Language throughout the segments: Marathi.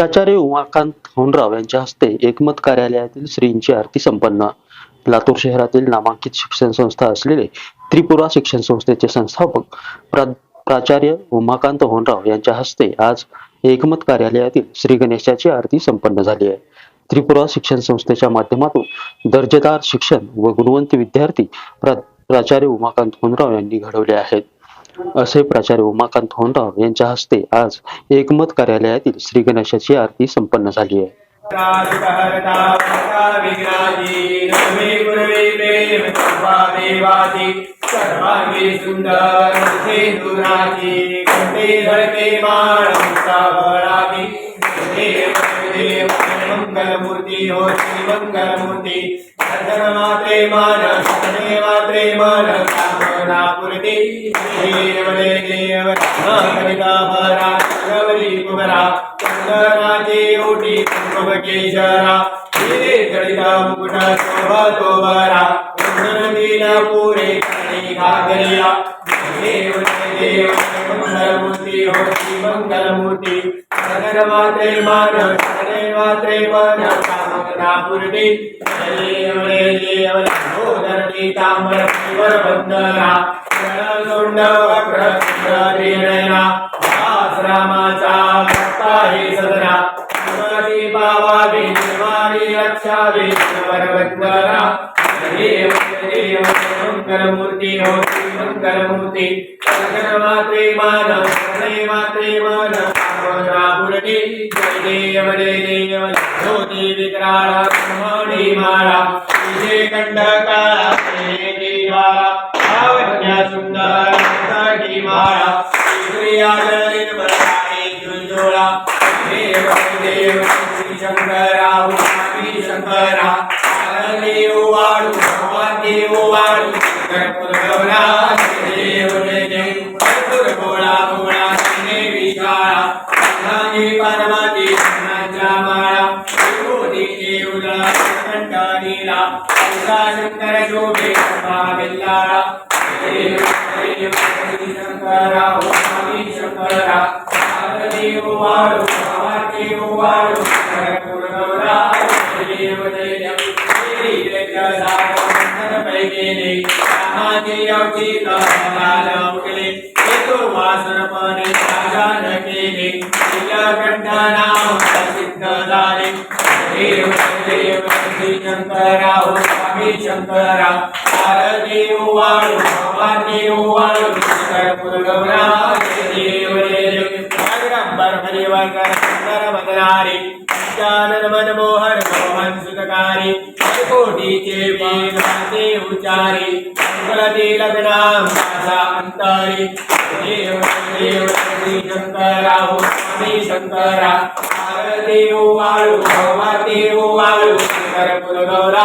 प्राचार्य उमाकांत होनराव यांच्या हस्ते एकमत कार्यालयातील श्रींची आरती संपन्न. लातूर शहरातील नामांकित शिक्षण संस्था असलेले त्रिपुरा शिक्षण संस्थेचे संस्थापक प्रा प्राचार्य उमाकांत होनराव यांच्या हस्ते आज एकमत कार्यालयातील श्री गणेशाची आरती संपन्न झाली आहे. त्रिपुरा शिक्षण संस्थेच्या माध्यमातून दर्जेदार शिक्षण व गुणवंत विद्यार्थी प्रा प्राचार्य उमाकांत होनराव यांनी घडवले आहेत. असे प्राचार्य उमाकांत होनराव यांच्या हस्ते आज एकमत कार्यालयातील श्री गणेशाची आरती संपन्न झाली आहे मंगलमूर्ती हो श्री मंगलमूर्ती सदन मात्रे मान पूर्ती देव देव कविता भरा गवरी कुमरा चंदनाचे ओटी कुंभकेशरा हिरे जडिता मुकुट शोभा तो बरा नदीन पुरे कणी घागरिया देव देव मंगलमूर्ती हो मंगलमूर्ती सदन मात्रे मान सदने मात्रे मन कामना पूर्ती देव देव धरती तांबर शिवर बंदना सोंड वक्र नयना आश्रमाचा भक्ता हे सदना शिवाजी बाबावी निर्वाणी रक्षावी वरवंदना देव देव मंगलमूर्ती हो श्री मंगलमूर्ती सगन मात्रे मान सगने मात्रे मन कामना जय देव जय देव ज्योती विक्राळ ब्रह्मणी माळा विजय कंडकाळा लावण्या सुंदरसाठी माळा. देव देव श्री शंकरा शंकरा. देव वाळू भगवान देव वाळू कर्पूर गौरा देव जय कर्पूर गोळा गोळा देवी शाळा. शंकर शोभे बिल्लाळा देव देव श्री शंकरा स्वामी शंकरा देव वाळू देव वाळू कर्पूर गौरा देव जय देव श्री जगदानंद पैकेले महादेव यावची लाल उठले येतो वासरपणे सागान केले नीलकंठनाम प्रसिद्ध स्वामी शंकरा देव वाळू देव वाळू कर्पूर गौरा देव देव सुंदर मदनारी पंचानन मनमोहन मोहन सुतकारी कोटीचे वेद वाचे उच्चारी मंगलते लग्नाम माझा अंतरी देव देव श्री शंकरा हो स्वामी शंकरा देव वाळू भगवा देव वाळू कर्पूर गौरा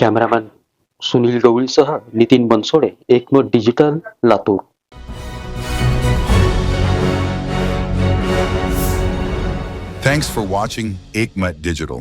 cameraman Sunil गवळीसह Nitin Bansode Ekmat digital Latur Thanks for watching Aikmat Digital.